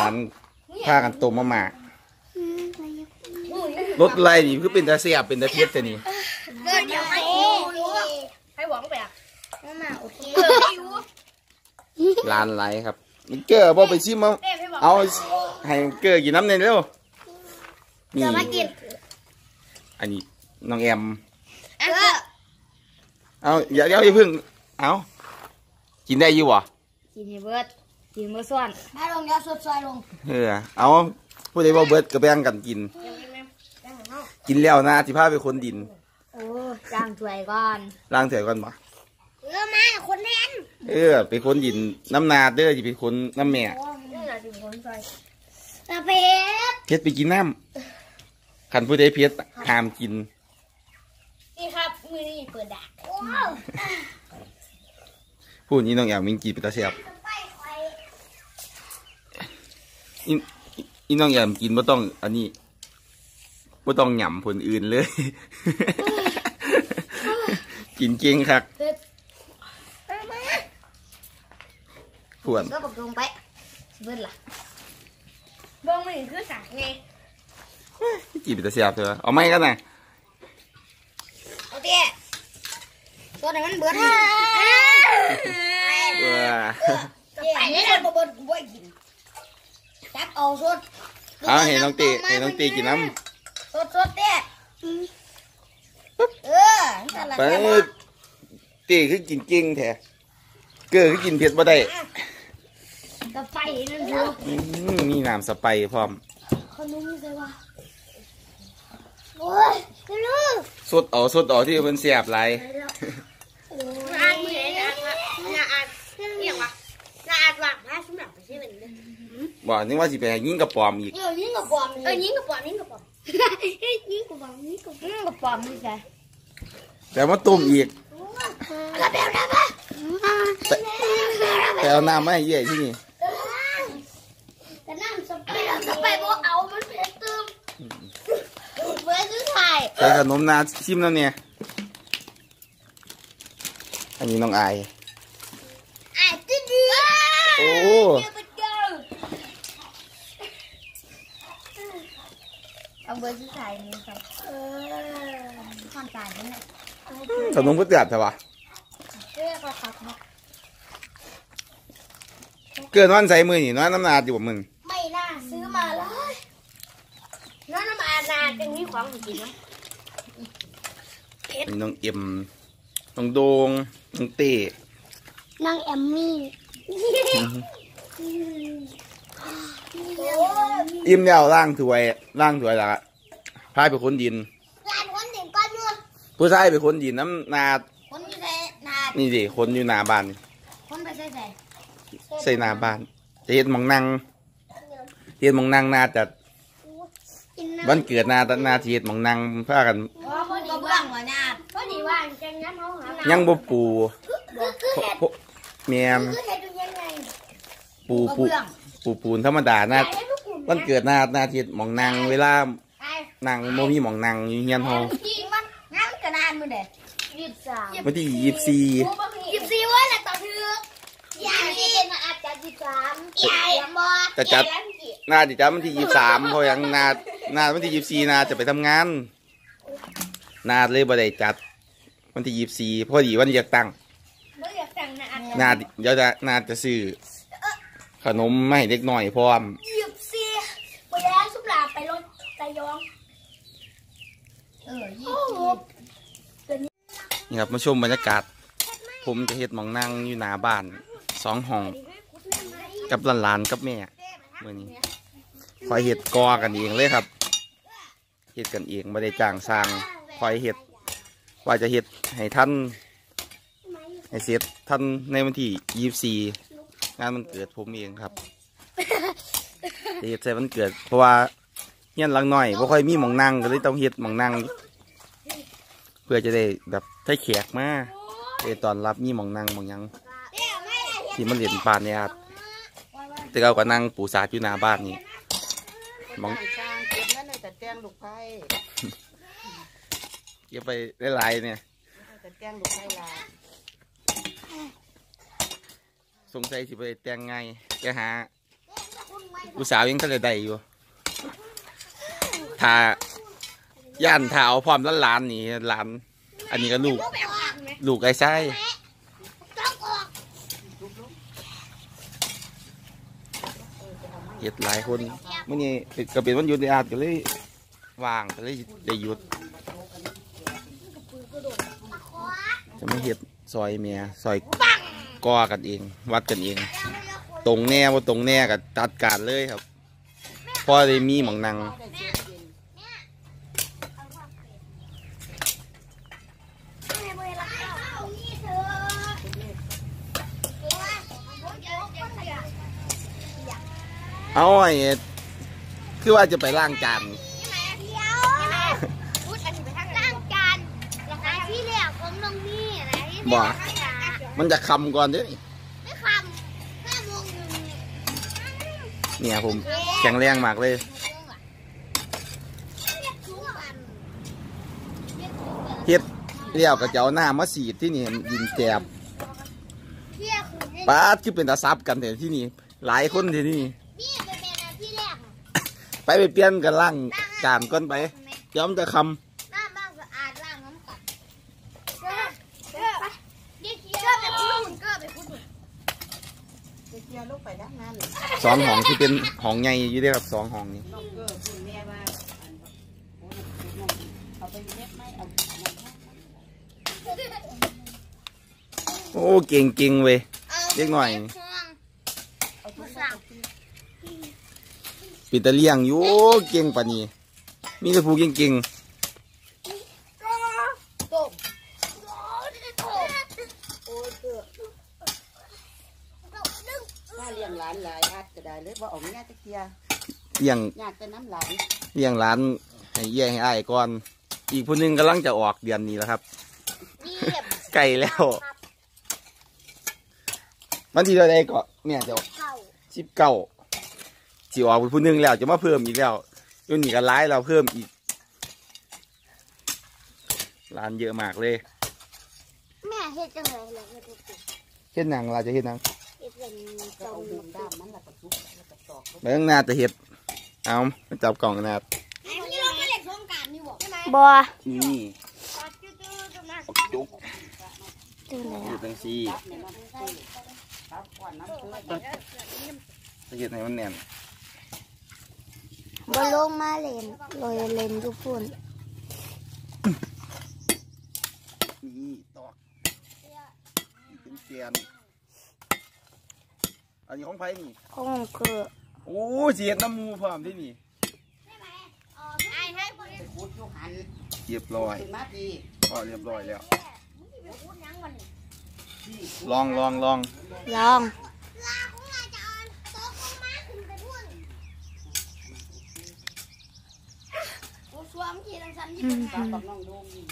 ร้านผ้ากันต้มมาหมากอืมไปยังรถอะไรนี่คือเป็นตาเสียบเป็นตาเพียดแต่นี่เกิดเดี๋ยวให้ให้หวังแบบมามาโอเคเออไม่รู้ร้านไรครับมันเกลือบ่ไปชิมเอาเต้ให้บอกเอาให้เกลือกินน้ำเนยเร็วนี่จะมากินอันนี้น้องแอมเออเอาอย่าเดี๋ยวอย่าเพึ่งเอากินได้อยู่วะกินให้เบิร์ด กินเมื่อส่วนให้ลงยาสดซอยลงเออเอาผู้ใดบ่เบิดก็แบ่งกันกิน กินแล้วนะที่พาไปคนดินโอ้จ้างถ้วยก่อนล้างเถื่อก่อนบ่เออมาคนแทนเออไปคนดินน้ำนาเด้อจะไปคนน้ำแม่นี่แหละถึงคนใส่ตะเพชรเพชรไปกินน้ำขันผู้ใดเพชรห้ามกินนี่ครับมือนี่เปิดดักว้าวพูดนี้น้องแอมมิงกินไปตาเสียบ ไปไข่ อีอีน้องแอมกินบ่ต้อง อันนี้บ่ต้องหย่ำผลอื่นเลย กินเก่งคักมามาพวนก็บอกลงไปเบิดล่ะเบื้องมือคือสักไงกินไปตาเสียบเถอะเอาไม่กันนะโอเคตัวไหนมันเบิดว้าจะไปไม่ได้บ่เบิดกูบ่กิน จับเอาสดเอาเห็นน้องตีเห็นน้องตีกินน้สดสดเต้เออนั่นแหละำไปตีคือกินเก่งแท้เกิดคือกินเผ็ดบ่ได้จะไปนั่นดูอืมมีน้ำสไปร์พร้อมขนมใส่ว่าโอ้ยไม่รู้สดเอาสดเอาที่มันเสียบหลายอ่านมือไหนนะน่าอ่านเรียกว่าน่าอ่านว่าพระ บ่นึกว่าสิไปยิงกระปอมอีกเดี๋ยวยิงกับบอมเออยิงกระป๋องยิงกระป๋องยิงกับบอมยิงกับยิงกระป๋องนี่ไงแต่มาต้มอีกกระเบลได้ปะแต่แต่เอาน้ำมาให้เย่ที่นี่แต่น้ำสไปร์สไปร์บอกเอา มันเผ็ดตึมเบิดสุดท้ายใส่ขนมนาชิมแล้วเนี่ย อันนี้น้องอายไอ้ติ๊ดดีโอ้ เดี๋ยวไปเจอเอาเบอร์ที่ใส่นี่ครับเออข้อนจานนี่แหละขนมก็เดือดใช่ปะเรียกว่าครับครับเกินวันใส่มือนี่น้อยน้ำนาอยู่บ่มึงไม่น่าซื้อมาเลยน้องน้ำอานาจังมีของจริงนะอันนี้น้องเอ็มน้องโดงน้องเต้นางแอมมี่อิ่มแล้วล่างถวยล่างถวยและ พายไปคนดินร้านคนถึงก้อนมือผู้ชายไปคนดินน้ำนาคนอยู่ในนานี่ดิคนอยู่หนาบ้านนี่คนไปใส่ใส่ใส่หนาบ้านจะเห็นหมองนั่งเห็นหมองนั่งนาจะกินน้วันเกิดนาตนาทีเห็นหมองนั่งพากันำพอดีว่างหัวหน้าพอดีว่าจังงั้นเขาหายังบ่ปูคือคือเห็ดพแมนคือเห็ดเป็นยังไงปูปูปูปูนธรรมดานาวันเกิดนานาทีหมองนั่งเวลา นั่งโมมีหมองนั่งอยู่เฮียนเฮาจริงมันงั้นกระนานมือเด็ดยี่สิบสามวันที่ยี่สิบสี่ยิบซีว่าแหละต่อถือยายนี่มาอาจจะยิบสามยายบอจะจัดนาจะจัดวันที่ยี่สิบสามเพราะยังนานาวันที่ยี่สิบสี่นาจะไปทำงาน นาเลยบ่ได้จัด วันที่ยี่สิบสี่พอดีวันเลือกตั้งเมื่ออยากแต่งนะอันนาเดี๋ยวจะนาจะซื้อขนมมาให้เด็กหน่อยพร้อม ยิบซี ไปแล้วสุบลาไปรถตะยอง เออยิบนี่ครับมาชมบรรยากาศ ผมจะเฮ็ดหมองนั่งอยู่หน้าบ้านสองห้อง กับหลานๆกับแม่เมื่อนี้คอยเฮ็ดกอกันเองเลยครับเฮ็ดกันเองไม่ได้จ้างสร้างคอยเฮ็ดว่าจะเฮ็ดให้ท่านให้เสร็จท่านในวันที่ยี่สี่งานมันเกิดผมเองครับเฮ็ดใส่วันเกิดเพราะว่า เฮียนหลังน้อยบ่ค่อยมีหมองนั่งก็เลยต้องเฮ็ดหมองนั่งเพื่อจะได้แบบได้แขกมาได้ตอนรับมีหมองนั่งหมองหยังที่มันเหรียญปานเนี่ยครับแต่เราก็นั่งปูสาดอยู่หน้าบ้านนี่หมองจ้างเก็บเงินในแต่แจ้งลูกไผ่เก็บไปได้หลายๆเนี่ยแต่แจ้งลูกไผ่ลาสงสัยสิไปแต่งไงแกหาคุณไม่อุตสาวยังทะเลใดอยู่ ถ้าย่านถ้าเอาพร้อมล้านล้านๆนี่หลาน อันนี้ก็ลูก ลูกไอ้ไส้เฮ็ดหลายคนมื่อนี้เป็นก็เป็นวันหยุดในอาจก็เลยว่างก็เลยได้หยุดจะไม่เฮ็ดซอยเมียซอยก่อกันเอง วัดกันเอง ตรงแน่ว่าตรงแน่ก็จัดการเลยครับพ่อได้มีหมองนัง ไม่เวลาเอานี่เถอะเดี๋ยวว่าเดี๋ยวเดี๋ยวเดี๋ยว เอาไอ้คือว่าจะไปล้างจานเดี๋ยวพูดอันนี้ไปทางร่างการหลักการที่เรียกผมลงนี่นะที่เรียกร่างการมันจะคำก่อนเด้อนี่ไม่คำห้าโมงหนึ่งเนี่ยผมแข็งแรงมากเลยเรียกทุกวันเรียกทุกวันเฮ็ดเลี้ยวกับเจ้าหน้ามาสีดที่นี่ดินแจบเที่ยงคืนป้าดคือเป็นตาซับกันแต่ที่นี่ หลายคนที่นี่นี่เป็นเป็นอันที่แรก ไปไปเปลี่ยนกันล้างจานก่อนไปย้อมจะคหน้าบ้านสะอาดล้างน้ำกัดเก้อเก้อเดี๋ยวเก้อไปพูดเก้อไปพูดไปเคลียร์ลูกไปด้านนั้นำสองห้องที่เป็นห้องใหญ่อยู่เด้อครับสองห้องนี้โอ้เก่งเก่งๆเว้ยเล็กหน่อย เอาทุกอย่าง ปิดตะเลียงอยู่เก่งปานนี้ มีแต่ผู้เก่งต้มโอ้ยโอ้ยโอ้ยเกอร์ถ้าเลี้ยงหลานหลายอาจจะได้เลยว่าเอาแม่จะเคลียร์ๆเลี้ยงอยากจะน้ำหลานเลี้ยงร้านให้เยี่ยให้อ้ายก่อน อีกผู้หนึงกำลังจะออกเดือนนี้แล้วครับนี่แบบไก่แล้ววันที่เราได้ก็เนี่ยจะเข้าสิบเก้า สิออกเป็นผู้หนึงแล้ว จะมาเพิ่มอีกแล้วอยุ่นี่ก็ร้ายเราเพิ่มอีกร้านเยอะมากเลยแม่เฮ็ดจังเลยเลยเฮ็ดจังเฮ็ดหนังเราจะเฮ็ดหนังเฮ็ดเป็นก็ต้เอามดุมด้ามมันแล้วก็ทุบแล้วก็ตอกไปข้างหน้าจะเฮ็ดเอามาจับกล่องกันนะครับอันนี้เราไม่เรียกโครงการนี่บอกใช่ไหมบัวนี่จุ๊จุ๊จุ๊มาจุกจังเลยอยู่ตั้งซี่ตับเนี่ยน้ำตื้อตับก่อนน้ำตื้อจะเฮ็ดให้มันแน่น บัวลงมาเล่นลอยเล่นทุกคนนี่ตอกเป็นเกียนอันนี้ของไผนี่ของคือโอ้เสียดน้ำมูพร้อมที่นี่อ๋อไอ้ให้คนนี้พูดอยู่หันเรียบร้อยขึ้นมาดีพอเรียบร้อยแล้วพูดยังวันนี้ที่ลองลองลองลอง ลาของเราจะเอาโต๊ะของม้าขึ้นไปพูดโอ้สวมทีลังสันที่ เป็นตากับน้องโดมนี่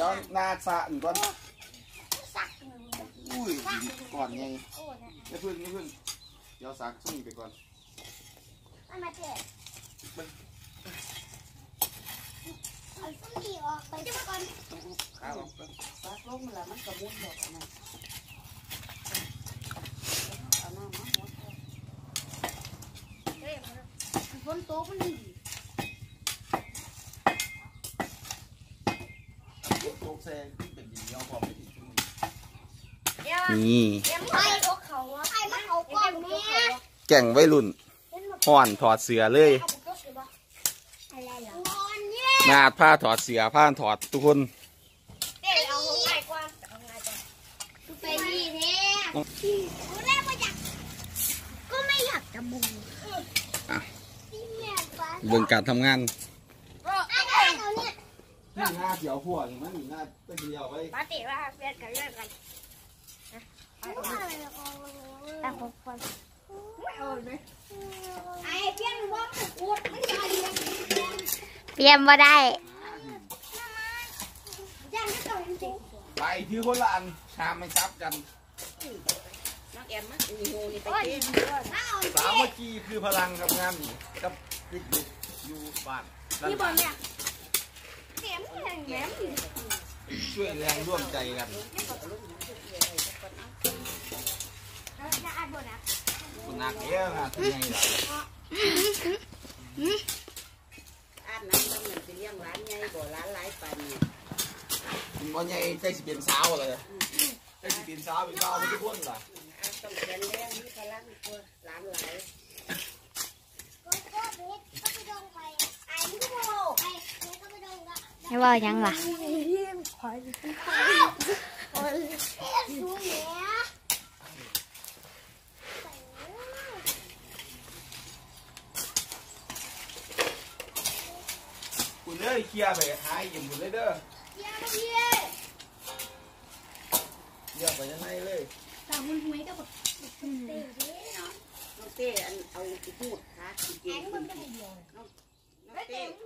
ย้อนหน้าสะอีกก่อนสักอุ้ยก่อนไงไม่พึ่งไม่พึ่งเดี๋ยวสักสุ่มไปก่อนมันมาเจ็บเอาส้นดีออกไปก่อนข้าวออกก่อนตักลงแล้วมันก็มุนดอกอันนั้นเอาน้ำมาหมด ฝนตกมันดีโจ๊กแซงที่เป็นดินเหนียวพอไปอีกช่วงเดี๋ยวนี้นี่ เดี๋ยวไอ้รถเขาอะไอ้มาเขาก่อนแม่แก่งวัยรุ่นห่อนถอดเสือเลยอะไรเหรอ นอนเย่นาดผ้าถอดเสือผ้าถอดทุกคน เดี๋ยวเอาของไอ้กว้างเอาไงก่อนไปนี่แท้กูแรกว่าอยากก็ไม่อยากจะบุง เบิ่งการทำงานไอ้ไอ้เอาเนี่ยนี่หน้าเสียวหัวนี่มันนี่หน้าตะเกียวไปปาติว่าเพื่อนกันเรื่องกันแต่คนคนไอ้เพี้ยนว่าพูดไม่ได้เลยเตรียมมาได้ยังไม่ต้องจริงไปถือคนละอันชามไม่จับกันน้องแอมมาอีโหนี่ไปโอ้ยเต้นถ้าเอาสามัคคีคือพลังกับงานนี่กับ เด็กๆอยู่บ้านที่บอลเนี่ยมแหงแหมมช่วยแรงร่วมใจกันจะอ่านบทนะคุณนักเยอะนะทำไงล่ะอาดน้ำต้องเหมือนไปเลี้ยงร้านใหญ่บ่ร้านหลายปันเนี่ยคุณว่าไงใจสิเป็นสาวเลยใจสิเป็นสาวเป็นสาวไม่ทุกคนล่ะ อาดต้องแข็งแรงมีพลังกว่าร้านหลาย ก็ก็เพชรก็ไปดงไปไอ้ที่โมไอ้เพชรก็ไป ดงละไม่ว่ายังล่ะดูแหนคุณเลยเคลียร์ไปหายยิ้มคุณเลยเด้อเยี่ยมเยี่ยมเดี๋ยวไปยังไงเลยตาหุ่นหวยก็แบบเต็มเลยเนาะน้องเต้อันเอาหูดขาสีเกแอนงมัขึ้นนก็น้ไม่เดียวองไม่เต้เต็มหูค่ะ